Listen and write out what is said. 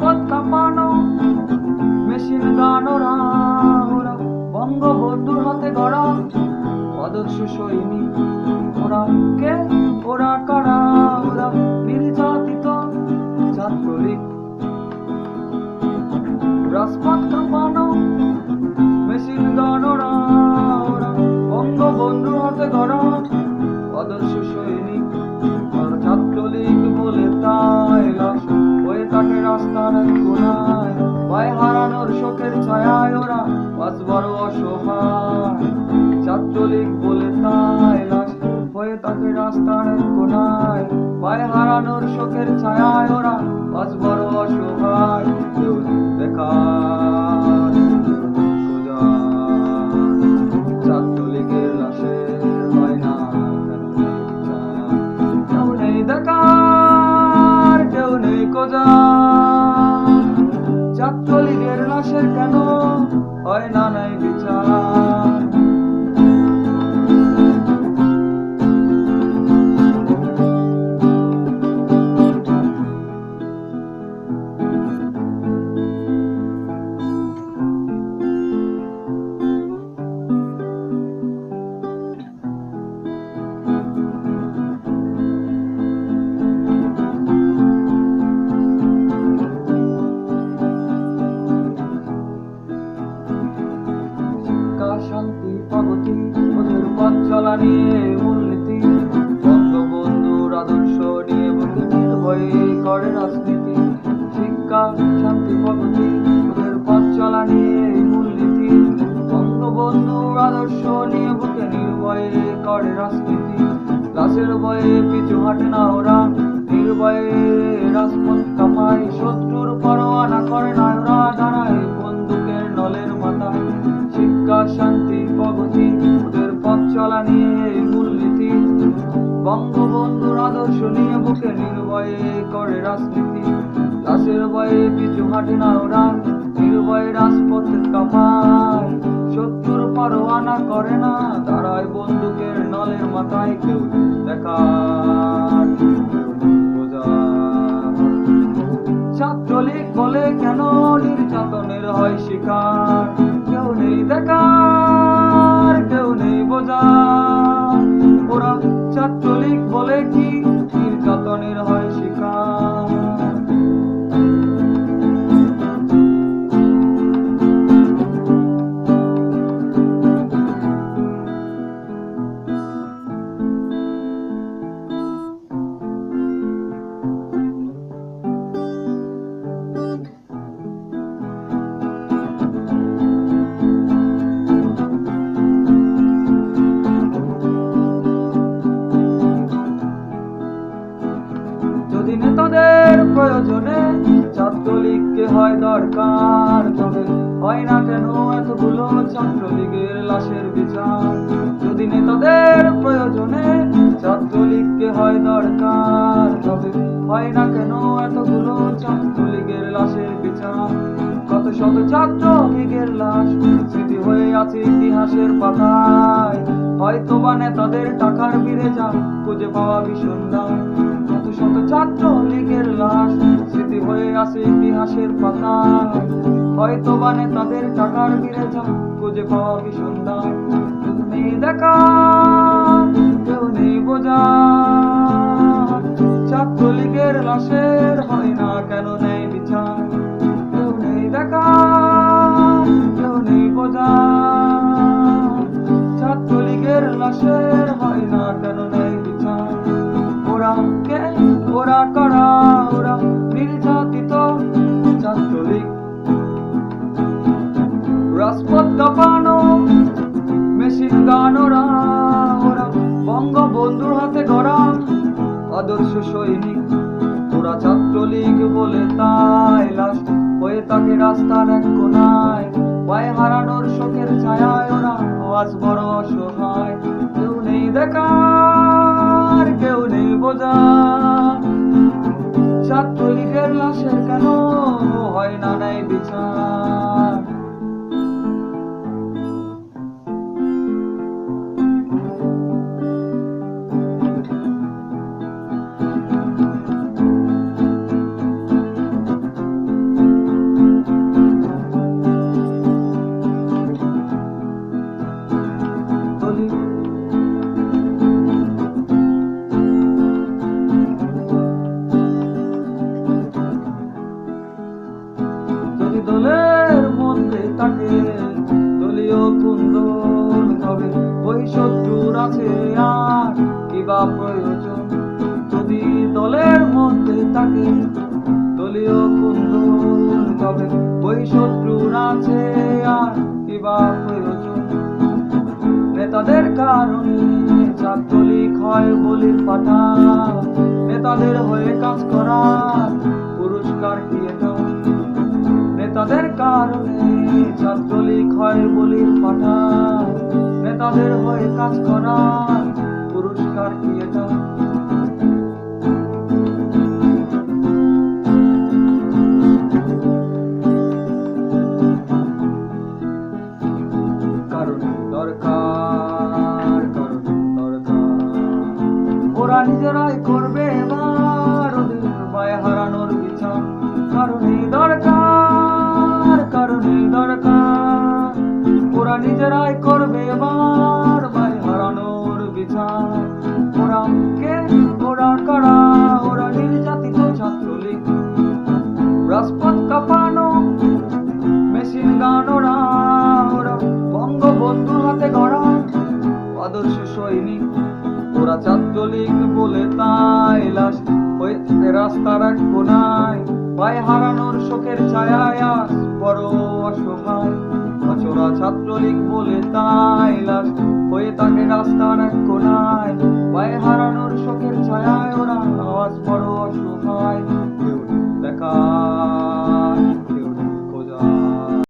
কথা পানো machine gun ওরা ওরা বঙ্গবন্ধুর হাতে গড়া পদস্য সৈনিক ওরা কে ওরা কারা ওরা, নির্যাতিত ছাত্রলীগ। রাজপথ কাঁপানো মেশিন গান ওরা বঙ্গবন্ধুর হাতে গড়া পদস্য পাঁচ বড় অসহায়। ছাত্রলীগ বলে তাই লাশ হয়ে থাকে রাস্তার কোনায়। পায়ে হারানোর শোকের ছায়ায় ওরা পাঁচ বড় অসহায়। কেউ বেকার। ছাত্রলীগের লাশে হয় দেখার কেন হয় না নাই বুকে করে রাজনীতি, শিক্ষা, শান্তি প্রগতি ওদের পথ চলা নিয়ে মূলনীতি বঙ্গবন্ধুর আদর্শ নিয়ে বুকে নির্ভয়ে করে রাজনীতি। লাশের বয়ে পিছু হাঁটে না ওরা, নির্ভয়ে রাজপথ কামাই শত্রুর পরোয়ানা করে না ওরা, দাঁড়ায় বন্দুকের নলের মাথায়। শিক্ষা, শান্তি প্রগতি ওদের বঙ্গবন্ধুর আদর্শ নিয়ে বুকে নির্ভয়ে করে রাজনীতি। লাশের ভয়ে পিছু হাঁটে না ওরা, নির্ভয়ে রাজপথে কামায় শত্রুর পরোয়ানা করে না, দাঁড়ায় বন্দুকের নলের মাথায় কেউ বোঝার। ছাত্রলীগ বলে কেন নির্যাতনের হয় শিকার? কেউ নেই দেখার, কেউ নেই ওরা ছাত্রলীগ বলে কি হয় না কেন? এতগুলো ছাত্রলীগের লাশের বিচার। যদি নেতাদের প্রয়োজনে ছাত্রলীগকে হয় দরকার, তবে হয় না কেন এতগুলো ছাত্রলীগের লাশের বিচার? কত শত ছাত্রলীগের লাশ স্মৃতি হয়ে আছে ইতিহাসের পাতায়। হয়তো বা নেতাদের টাকার বিরে যা খুঁজে পাওয়া ভীষণ দায় কত শত ছাত্র লীগের লাশ হয়ে আছে ইতিহাসের পাতায় হয়তো বানে তাদের টাকার যা খুঁজে পাওয়া ভীষণ দায় নেই দেখা, কেউ নেই বোঝা। ছাত্রলীগের লাশের হয় না কেন হয়ে রাস্তা এক কোনায়। পায়ে হারানোর শোকের ছায়ায় ওরা আজ বড় অসহায়। কেউ নেই দেখার, কেউ নেই বোঝা কিবা প্রয়োজন। যদি দলের মধ্যে তাকে দলীয় কুন্দন, তবে ওই শত্রুর আছে আর কিবা প্রয়োজন? নেতাদের কারণে ছাত্রলীগ হয় বলির পাঠা। নেতাদের হয়ে কাজ করার পুরস্কার কি এটা নেতাদের কারণে ছাত্রলীগ হয় বলির পাঠা। নেতাদের হয়ে কাজ করার এবার ভয় হারানোর বিচার। ওরা কে? ওরা কারা? ওরা নির্যাতিত ছাত্রলীগ। রাজপথ কাঁপানো মেশিন গান ওরা। ওরা বঙ্গবন্ধুর হাতে গড়া আদর্শ সৈনিক। ওরা ছাত্রলীগ বলে তাই লাশ হয়েছে রাস্তার এক কোনায়। পায়ে হারানোর শোকের ছায়ায় বড় অসহায়। আজ ছাত্রলীগ বলে তাই লাশ। হয়ে তাকে রাস্তার এক কোনায়। পায়ে হারানোর শোকের ছায়ায় ওরা আওয়াজ বড় অসহায় দেখা